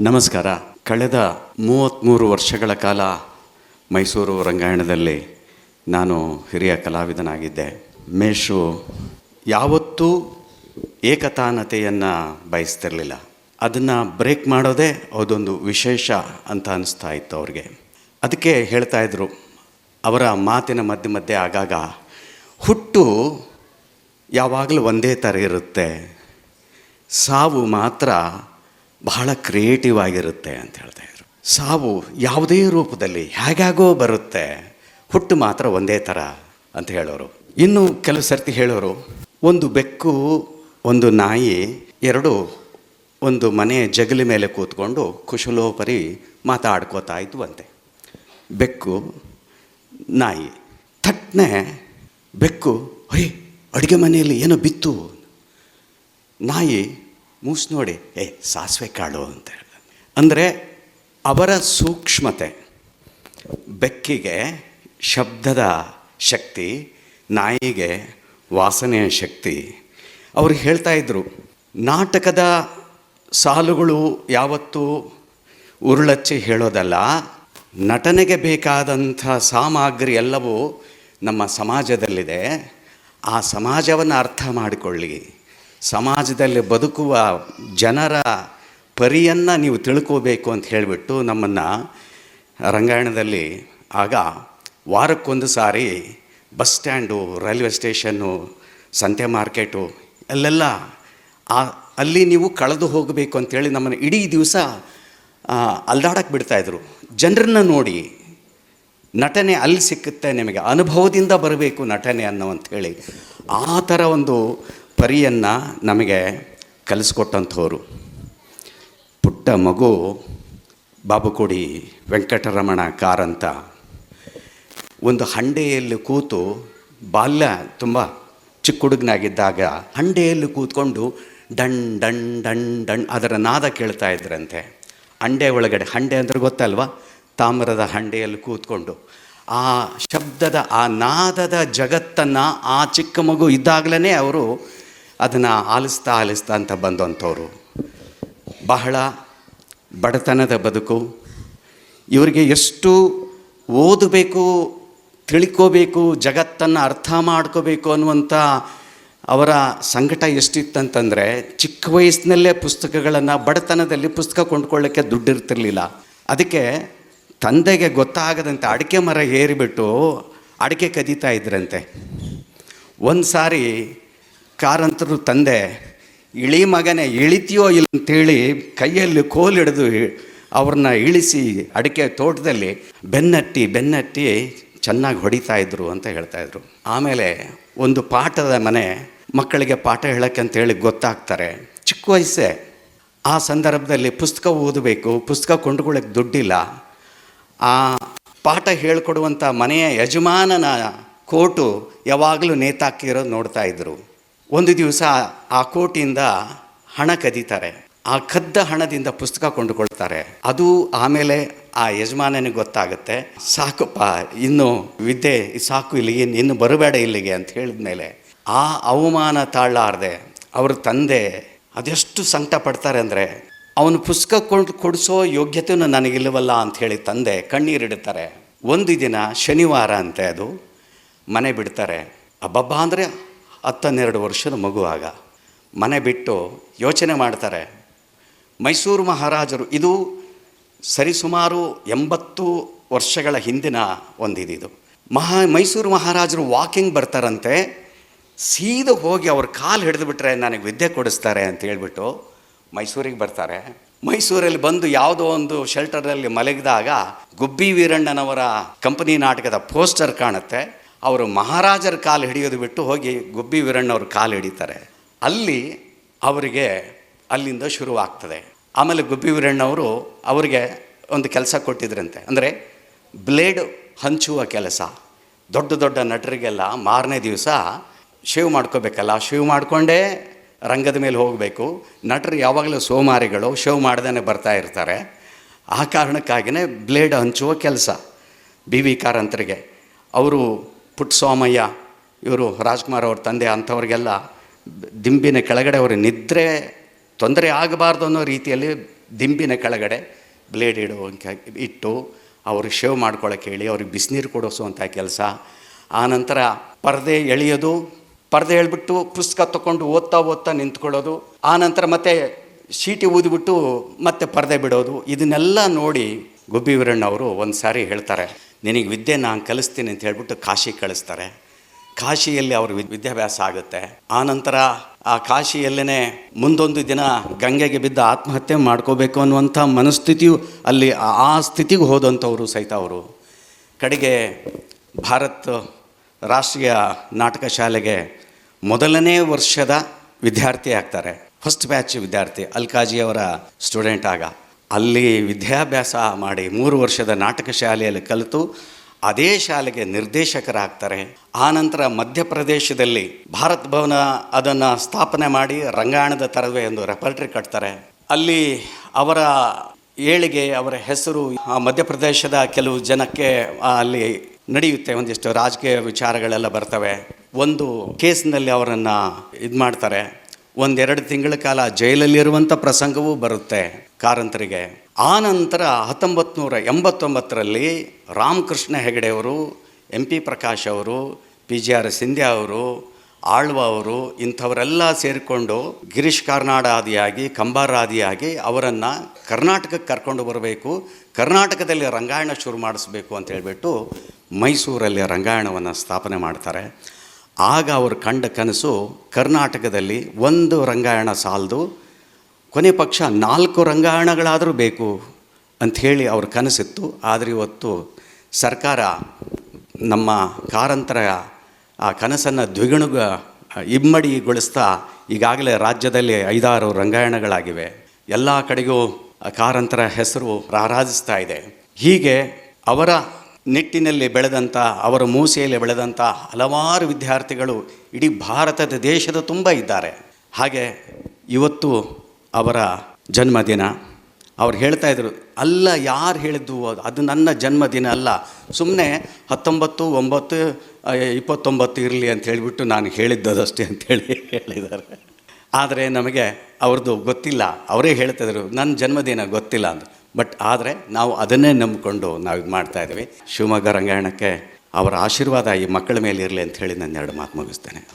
ನಮಸ್ಕಾರ. ಕಳೆದ ಮೂವತ್ತ್ಮೂರು ವರ್ಷಗಳ ಕಾಲ ಮೈಸೂರು ರಂಗಾಯಣದಲ್ಲಿ ನಾನು ಹಿರಿಯ ಕಲಾವಿದನಾಗಿದ್ದೆ. ಮೇಷು ಯಾವತ್ತೂ ಏಕತಾನತೆಯನ್ನು ಬಯಸ್ತಿರಲಿಲ್ಲ. ಅದನ್ನು ಬ್ರೇಕ್ ಮಾಡೋದೇ ಅದೊಂದು ವಿಶೇಷ ಅಂತ ಅನಿಸ್ತಾ ಇತ್ತು ಅವ್ರಿಗೆ. ಅದಕ್ಕೆ ಹೇಳ್ತಾಯಿದ್ರು ಅವರ ಮಾತಿನ ಮಧ್ಯೆ ಮಧ್ಯೆ ಆಗಾಗ, ಹುಟ್ಟು ಯಾವಾಗಲೂ ಒಂದೇ ಥರ ಇರುತ್ತೆ. ಸಾವು ಮಾತ್ರ ಬಹಳ ಕ್ರಿಯೇಟಿವ್ ಆಗಿರುತ್ತೆ ಅಂತ ಹೇಳ್ತಾ ಇದ್ರು. ಸಾವು ಯಾವುದೇ ರೂಪದಲ್ಲಿ ಹೇಗಾಗೋ ಬರುತ್ತೆ, ಹುಟ್ಟು ಮಾತ್ರ ಒಂದೇ ಥರ ಅಂತ ಹೇಳೋರು. ಇನ್ನು ಕೆಲವು ಸರ್ತಿ ಹೇಳೋರು, ಒಂದು ಬೆಕ್ಕು, ಒಂದು ನಾಯಿ, ಎರಡು ಒಂದು ಮನೆಯ ಜಗಲಿ ಮೇಲೆ ಕೂತ್ಕೊಂಡು ಕುಶಲೋಪರಿ ಮಾತಾಡ್ಕೋತಾ ಇದ್ವಂತೆ ಬೆಕ್ಕು, ನಾಯಿ. ಥಟ್ನೆ ಬೆಕ್ಕು ಹೊಯ್ ಅಡುಗೆ ಮನೆಯಲ್ಲಿ ಏನೋ ಬಿತ್ತು. ನಾಯಿ ಮೂಸ್ ನೋಡಿ, ಏ, ಸಾಸಿವೆ ಕಾಳು ಅಂತ ಅಂದರೆ ಅವರ ಸೂಕ್ಷ್ಮತೆ, ಬೆಕ್ಕಿಗೆ ಶಬ್ದದ ಶಕ್ತಿ, ನಾಯಿಗೆ ವಾಸನೆಯ ಶಕ್ತಿ. ಅವರು ಹೇಳ್ತಾ ಇದ್ದರು ನಾಟಕದ ಸಾಲುಗಳು ಯಾವತ್ತೂ ಉರುಳಚ್ಚಿ ಹೇಳೋದಲ್ಲ, ನಟನೆಗೆ ಬೇಕಾದಂಥ ಸಾಮಗ್ರಿ ಎಲ್ಲವೂ ನಮ್ಮ ಸಮಾಜದಲ್ಲಿದೆ. ಆ ಸಮಾಜವನ್ನು ಅರ್ಥ ಮಾಡಿಕೊಳ್ಳಿ. ಸಮಾಜದಲ್ಲಿ ಬದುಕುವ ಜನರ ಪರಿಯನ್ನು ನೀವು ತಿಳ್ಕೋಬೇಕು ಅಂತ ಹೇಳಿಬಿಟ್ಟು ನಮ್ಮನ್ನು ರಂಗಾಯಣದಲ್ಲಿ ಆಗ ವಾರಕ್ಕೊಂದು ಸಾರಿ ಬಸ್ ಸ್ಟ್ಯಾಂಡು, ರೈಲ್ವೆ ಸ್ಟೇಷನ್ನು, ಸಂತೆ ಮಾರ್ಕೆಟು ಅಲ್ಲೆಲ್ಲ ಆ ಅಲ್ಲಿ ನೀವು ಕಳೆದು ಹೋಗಬೇಕು ಅಂತೇಳಿ ನಮ್ಮನ್ನು ಇಡೀ ದಿವಸ ಅಲ್ದಾಡಕ್ಕೆ ಬಿಡ್ತಾಯಿದ್ರು ಜನರನ್ನ ನೋಡಿ ನಟನೆ ಅಲ್ಲಿ ಸಿಕ್ಕುತ್ತೆ ನಿಮಗೆ, ಅನುಭವದಿಂದ ಬರಬೇಕು ನಟನೆ ಅನ್ನೋ ಅಂಥೇಳಿ ಆ ಥರ ಒಂದು ಪರಿಯನ್ನು ನಮಗೆ ಕಲಿಸ್ಕೊಟ್ಟಂಥವ್ರು. ಪುಟ್ಟ ಮಗು ಬಾಬುಕೋಡಿ ವೆಂಕಟರಮಣ ಕಾರಂತ. ಒಂದು ಹಂಡೆಯಲ್ಲಿ ಕೂತು ಬಾಲ್ಯ ತುಂಬ ಚಿಕ್ಕ ಹುಡುಗನಾಗಿದ್ದಾಗ ಹಂಡೆಯಲ್ಲಿ ಕೂತ್ಕೊಂಡು ಡಣ್ ಡಣ್ ಡಣ್ ಡಣ್ ಅದರ ನಾದ ಕೇಳ್ತಾ ಇದ್ರಂತೆ. ಹಂಡೆ ಒಳಗಡೆ, ಹಂಡೆ ಅಂದ್ರೆ ಗೊತ್ತಲ್ವ? ತಾಮ್ರದ ಹಂಡೆಯಲ್ಲಿ ಕೂತ್ಕೊಂಡು. ಆ ಶಬ್ದದ, ಆ ನಾದದ ಜಗತ್ತನ್ನು ಆ ಚಿಕ್ಕ ಮಗು ಇದ್ದಾಗಲೇ ಅವರು ಅದನ್ನು ಆಲಿಸ್ತಾ ಆಲಿಸ್ತಾ ಅಂತ ಬಂದಂಥವ್ರು. ಬಹಳ ಬಡತನದ ಬದುಕು. ಇವರಿಗೆ ಎಷ್ಟು ಓದಬೇಕು, ತಿಳ್ಕೋಬೇಕು, ಜಗತ್ತನ್ನು ಅರ್ಥ ಮಾಡ್ಕೋಬೇಕು ಅನ್ನುವಂಥ ಅವರ ಸಂಕಟ ಎಷ್ಟಿತ್ತಂತಂದರೆ ಚಿಕ್ಕ ವಯಸ್ಸಿನಲ್ಲೇ ಪುಸ್ತಕಗಳನ್ನು ಬಡತನದಲ್ಲಿ ಪುಸ್ತಕ ಕೊಂಡ್ಕೊಳ್ಳೋಕ್ಕೆ ದುಡ್ಡಿರ್ತಿರ್ಲಿಲ್ಲ. ಅದಕ್ಕೆ ತಂದೆಗೆ ಗೊತ್ತಾಗದಂತೆ ಅಡಿಕೆ ಮರ ಏರಿಬಿಟ್ಟು ಅಡಿಕೆ ಕದೀತಾ ಇದ್ರಂತೆ. ಒಂದು ಸಾರಿ ಕಾರಂತರು ತಂದೆ, ಇಳಿ ಮಗನೇ, ಇಳಿತೀಯೋ ಇಲ್ಲ ಅಂತೇಳಿ ಕೈಯಲ್ಲಿ ಕೋಲ್ ಹಿಡಿದು ಅವ್ರನ್ನ ಇಳಿಸಿ ಅಡಿಕೆ ತೋಟದಲ್ಲಿ ಬೆನ್ನಟ್ಟಿ ಬೆನ್ನಟ್ಟಿ ಚೆನ್ನಾಗಿ ಹೊಡಿತಾ ಇದ್ರು ಅಂತ ಹೇಳ್ತಾ ಇದ್ರು. ಆಮೇಲೆ ಒಂದು ಪಾಠದ ಮನೆ ಮಕ್ಕಳಿಗೆ ಪಾಠ ಹೇಳೋಕ್ಕೆ ಅಂತೇಳಿ ಗೊತ್ತಾಗ್ತಾರೆ. ಚಿಕ್ಕ ವಯಸ್ಸೇ. ಆ ಸಂದರ್ಭದಲ್ಲಿ ಪುಸ್ತಕ ಓದಬೇಕು, ಪುಸ್ತಕ ಕೊಂಡುಕೊಳ್ಳೋಕ್ಕೆ ದುಡ್ಡಿಲ್ಲ. ಆ ಪಾಠ ಹೇಳಿಕೊಡುವಂಥ ಮನೆಯ ಯಜಮಾನನ ಕೋಟು ಯಾವಾಗಲೂ ನೇತಾಕಿರೋದು ನೋಡ್ತಾ ಇದ್ರು. ಒಂದು ದಿವಸ ಆ ಕೋಟಿಯಿಂದ ಹಣ ಕದೀತಾರೆ. ಆ ಕದ್ದ ಹಣದಿಂದ ಪುಸ್ತಕ ಕೊಂಡುಕೊಳ್ತಾರೆ. ಅದು ಆಮೇಲೆ ಆ ಯಜಮಾನನಿಗೆ ಗೊತ್ತಾಗುತ್ತೆ, ಸಾಕಪ್ಪ, ಇನ್ನು ವಿದ್ಯೆ ಸಾಕು ಇಲ್ಲಿಗೆ, ಇನ್ನು ಬರಬೇಡ ಇಲ್ಲಿಗೆ, ಅಂತ ಹೇಳಿದ ಮೇಲೆ ಆ ಅವಮಾನ ತಾಳಲಾರದೆ ಅವ್ರ ತಂದೆ ಅದೆಷ್ಟು ಸಂಕಟ ಪಡ್ತಾರೆ ಅಂದರೆ, ಅವನು ಪುಸ್ತಕ ಕೊಂಡು ಕೊಡಿಸೋ ಯೋಗ್ಯತೆಯೂ ನನಗಿಲ್ಲವಲ್ಲ ಹೇಳಿ ತಂದೆ ಕಣ್ಣೀರಿಡ್ತಾರೆ ಒಂದು ದಿನ ಶನಿವಾರ ಅಂತೆ ಅದು, ಮನೆ ಬಿಡ್ತಾರೆ. ಅಬ್ಬಬ್ಬ, ಅಂದರೆ ಹತ್ತನ್ನೆರಡು ವರ್ಷದ ಮಗುವಾಗ ಮನೆ ಬಿಟ್ಟು ಯೋಚನೆ ಮಾಡ್ತಾರೆ, ಮೈಸೂರು ಮಹಾರಾಜರು ಇದು ಸರಿಸುಮಾರು ಎಂಬತ್ತು ವರ್ಷಗಳ ಹಿಂದಿನ ಒಂದಿದು ಮಹಾ, ಮೈಸೂರು ಮಹಾರಾಜರು ವಾಕಿಂಗ್ ಬರ್ತಾರಂತೆ, ಸೀದಾ ಹೋಗಿ ಅವ್ರ ಕಾಲು ಹಿಡಿದುಬಿಟ್ರೆ ನನಗೆ ವಿದ್ಯೆ ಕೊಡಿಸ್ತಾರೆ ಅಂತ ಹೇಳ್ಬಿಟ್ಟು ಮೈಸೂರಿಗೆ ಬರ್ತಾರೆ. ಮೈಸೂರಲ್ಲಿ ಬಂದು ಯಾವುದೋ ಒಂದು ಶೆಲ್ಟರಲ್ಲಿ ಮಲಗಿದಾಗ ಗುಬ್ಬಿ ವೀರಣ್ಣನವರ ಕಂಪನಿ ನಾಟಕದ ಪೋಸ್ಟರ್ ಕಾಣುತ್ತೆ. ಅವರು ಮಹಾರಾಜರ ಕಾಲು ಹಿಡಿಯೋದು ಬಿಟ್ಟು ಹೋಗಿ ಗುಬ್ಬಿ ವೀರಣ್ಣವ್ರ ಕಾಲು ಹಿಡಿತಾರೆ. ಅಲ್ಲಿ ಅವರಿಗೆ ಅಲ್ಲಿಂದ ಶುರುವಾಗ್ತದೆ. ಆಮೇಲೆ ಗುಬ್ಬಿ ವೀರಣ್ಣವರು ಅವರಿಗೆ ಒಂದು ಕೆಲಸ ಕೊಟ್ಟಿದ್ರಂತೆ. ಅಂದರೆ ಬ್ಲೇಡ್ ಹಂಚುವ ಕೆಲಸ. ದೊಡ್ಡ ದೊಡ್ಡ ನಟರಿಗೆಲ್ಲ ಮಾರನೇ ದಿವಸ ಶೇವ್ ಮಾಡ್ಕೋಬೇಕಲ್ಲ, ಶೇವ್ ಮಾಡಿಕೊಂಡೇ ರಂಗದ ಮೇಲೆ ಹೋಗಬೇಕು. ನಟರು ಯಾವಾಗಲೂ ಸೋಮಾರಿಗಳು, ಶೇವ್ ಮಾಡ್ದೇ ಬರ್ತಾ ಇರ್ತಾರೆ. ಆ ಕಾರಣಕ್ಕಾಗಿಯೇ ಬ್ಲೇಡ್ ಹಂಚುವ ಕೆಲಸ. ಬಿ ವಿ ಕಾರಂತರಿಗೆ. ಅವರು ಪುಟ್ಟಸ್ವಾಮಯ್ಯ ಇವರು ರಾಜ್ಕುಮಾರ್ ಅವ್ರ ತಂದೆ ಅಂಥವ್ರಿಗೆಲ್ಲ ದಿಂಬಿನ ಕೆಳಗಡೆ ಅವರು ನಿದ್ರೆ ತೊಂದರೆ ಆಗಬಾರ್ದು ಅನ್ನೋ ರೀತಿಯಲ್ಲಿ ದಿಂಬಿನ ಕೆಳಗಡೆ ಬ್ಲೇಡ್ ಇಡೋ ಇಟ್ಟು ಅವರು ಶೇವ್ ಮಾಡ್ಕೊಳಕ್ಕೆ ಹೇಳಿ, ಅವ್ರಿಗೆ ಬಿಸಿನೀರು ಕೊಡಿಸುವಂಥ ಕೆಲಸ. ಆನಂತರ ಪರದೆ ಎಳೆಯೋದು, ಪರದೆ ಎಳ್ಬಿಟ್ಟು ಪುಸ್ತಕ ತಗೊಂಡು ಓದ್ತಾ ಓದ್ತಾ ನಿಂತ್ಕೊಳ್ಳೋದು. ಆನಂತರ ಮತ್ತೆ ಶೀಟಿ ಊದಿಬಿಟ್ಟು ಮತ್ತೆ ಪರದೆ ಬಿಡೋದು. ಇದನ್ನೆಲ್ಲ ನೋಡಿ ಗುಬ್ಬಿ ವೀರಣ್ಣ ಅವರು ಒಂದು ಸಾರಿ ಹೇಳ್ತಾರೆ, ನಿನಗೆ ವಿದ್ಯೆ ನಾನು ಕಲಿಸ್ತೀನಿ ಅಂತ ಹೇಳ್ಬಿಟ್ಟು ಕಾಶಿ ಕಳಿಸ್ತಾರೆ. ಕಾಶಿಯಲ್ಲಿ ಅವ್ರ ವಿದ್- ವಿದ್ಯಾಭ್ಯಾಸ ಆಗುತ್ತೆ. ಆ ನಂತರ ಆ ಕಾಶಿಯಲ್ಲೇ ಮುಂದೊಂದು ದಿನ ಗಂಗೆಗೆ ಬಿದ್ದ ಆತ್ಮಹತ್ಯೆ ಮಾಡ್ಕೋಬೇಕು ಅನ್ನುವಂಥ ಮನಸ್ಥಿತಿಯು ಅಲ್ಲಿ ಆ ಸ್ಥಿತಿಗೆ ಹೋದಂಥವರು ಸಹಿತ ಅವರು. ಕಡೆಗೆ ಭಾರತ್ ರಾಷ್ಟ್ರೀಯ ನಾಟಕ ಶಾಲೆಗೆ ಮೊದಲನೇ ವರ್ಷದ ವಿದ್ಯಾರ್ಥಿ ಆಗ್ತಾರೆ. ಫಸ್ಟ್ ಬ್ಯಾಚ್ ವಿದ್ಯಾರ್ಥಿ ಅಲ್ಕಾಜಿಯವರ ಸ್ಟೂಡೆಂಟ್ ಆಗ. ಅಲ್ಲಿ ವಿದ್ಯಾಭ್ಯಾಸ ಮಾಡಿ ಮೂರು ವರ್ಷದ ನಾಟಕ ಶಾಲೆಯಲ್ಲಿ ಕಲಿತು ಅದೇ ಶಾಲೆಗೆ ನಿರ್ದೇಶಕರಾಗ್ತಾರೆ. ಆನಂತರ ಮಧ್ಯಪ್ರದೇಶದಲ್ಲಿ ಭಾರತ್ ಭವನ ಅದನ್ನು ಸ್ಥಾಪನೆ ಮಾಡಿ ರಂಗಾಯಣದ ತರವೇ ಒಂದು ರೆಪರ್ಟ್ರಿ ಕಟ್ತಾರೆ. ಅಲ್ಲಿ ಅವರ ಏಳಿಗೆ ಅವರ ಹೆಸರು ಮಧ್ಯಪ್ರದೇಶದ ಕೆಲವು ಜನಕ್ಕೆ ಅಲ್ಲಿ ನಡೆಯುತ್ತೆ, ಒಂದಿಷ್ಟು ರಾಜಕೀಯ ವಿಚಾರಗಳೆಲ್ಲ ಬರ್ತವೆ. ಒಂದು ಕೇಸ್ನಲ್ಲಿ ಅವರನ್ನು ಇದು ಮಾಡ್ತಾರೆ ಒಂದೆರಡು ತಿಂಗಳ ಕಾಲ ಜೈಲಲ್ಲಿರುವಂಥ ಪ್ರಸಂಗವೂ ಬರುತ್ತೆ ಕಾರಂತರಿಗೆ. ಆ ನಂತರ ಹತ್ತೊಂಬತ್ತು ನೂರ ಎಂಬತ್ತೊಂಬತ್ತರಲ್ಲಿ ರಾಮಕೃಷ್ಣ ಹೆಗಡೆಯವರು ಎಂ ಪಿ ಪ್ರಕಾಶ್ ಅವರು ಪಿ ಜಿ ಆರ್ ಸಿಂಧ್ಯಾ ಅವರು, ಆಳ್ವ ಅವರು ಇಂಥವರೆಲ್ಲ ಸೇರಿಕೊಂಡು ಗಿರೀಶ್ ಕಾರ್ನಾಡಾದಿಯಾಗಿ ಕಂಬಾರಾದಿಯಾಗಿ ಅವರನ್ನು ಕರ್ನಾಟಕಕ್ಕೆ ಕರ್ಕೊಂಡು ಬರಬೇಕು, ಕರ್ನಾಟಕದಲ್ಲಿ ರಂಗಾಯಣ ಶುರು ಮಾಡಿಸ್ಬೇಕು ಅಂತ ಹೇಳಿಬಿಟ್ಟು ಮೈಸೂರಲ್ಲಿ ರಂಗಾಯಣವನ್ನು ಸ್ಥಾಪನೆ ಮಾಡ್ತಾರೆ. ಆಗ ಅವರು ಕಂಡ ಕನಸು ಕರ್ನಾಟಕದಲ್ಲಿ ಒಂದು ರಂಗಾಯಣ ಸಾಲದು, ಕೊನೆ ಪಕ್ಷ ನಾಲ್ಕು ರಂಗಾಯಣಗಳಾದರೂ ಬೇಕು ಅಂಥೇಳಿ ಅವ್ರ ಕನಸಿತ್ತು. ಆದರೆ ಇವತ್ತು ಸರ್ಕಾರ ನಮ್ಮ ಕಾರಂತರ ಆ ಕನಸನ್ನು ದ್ವಿಗುಣಗ ಇಮ್ಮಡಿಗೊಳಿಸ್ತಾ ಈಗಾಗಲೇ ರಾಜ್ಯದಲ್ಲಿ ಐದಾರು ರಂಗಾಯಣಗಳಾಗಿವೆ. ಎಲ್ಲ ಕಡೆಗೂ ಕಾರಂತರ ಹೆಸರು ರಾರಾಜಿಸ್ತಾ ಇದೆ. ಹೀಗೆ ಅವರ ನಿಟ್ಟಿನಲ್ಲಿ ಬೆಳೆದಂಥ ಅವರ ಮೂಸೆಯಲ್ಲಿ ಬೆಳೆದಂಥ ಹಲವಾರು ವಿದ್ಯಾರ್ಥಿಗಳು ಇಡೀ ಭಾರತದ ದೇಶದ ತುಂಬ ಇದ್ದಾರೆ. ಹಾಗೆ ಇವತ್ತು ಅವರ ಜನ್ಮದಿನ. ಅವ್ರು ಹೇಳ್ತಾ ಇದ್ರು, ಅಲ್ಲ ಯಾರು ಹೇಳಿದ್ದು ಅದು- ನನ್ನ ಜನ್ಮದಿನ ಅಲ್ಲ. ಸುಮ್ಮನೆ ಹತ್ತೊಂಬತ್ತು, ಒಂಬತ್ತು ಇಪ್ಪತ್ತೊಂಬತ್ತು ಇರಲಿ ಅಂತ ಹೇಳಿಬಿಟ್ಟು ನಾನು ಹೇಳಿದ್ದದಷ್ಟೇ ಅಂತೇಳಿ ಹೇಳಿದ್ದಾರೆ. ಆದರೆ ನಮಗೆ ಅವ್ರದ್ದು ಗೊತ್ತಿಲ್ಲ. ಅವರೇ ಹೇಳ್ತಾಯಿದ್ರು ನನ್ನ ಜನ್ಮದಿನ ಗೊತ್ತಿಲ್ಲ ಅಂತ. ಬಟ್ ಆದರೆ ನಾವು ಅದನ್ನೇ ನಂಬಿಕೊಂಡು ನಾವು ಇದು ಮಾಡ್ತಾ ಇದ್ದೀವಿ. ಶಿವಮೊಗ್ಗ ರಂಗಾಯಣಕ್ಕೆ ಅವರ ಆಶೀರ್ವಾದ ಈ ಮಕ್ಕಳ ಮೇಲೆ ಇರಲಿ ಅಂತ ಹೇಳಿ ನಾನು ಎರಡು ಮಾತು ಮುಗಿಸ್ತೇನೆ.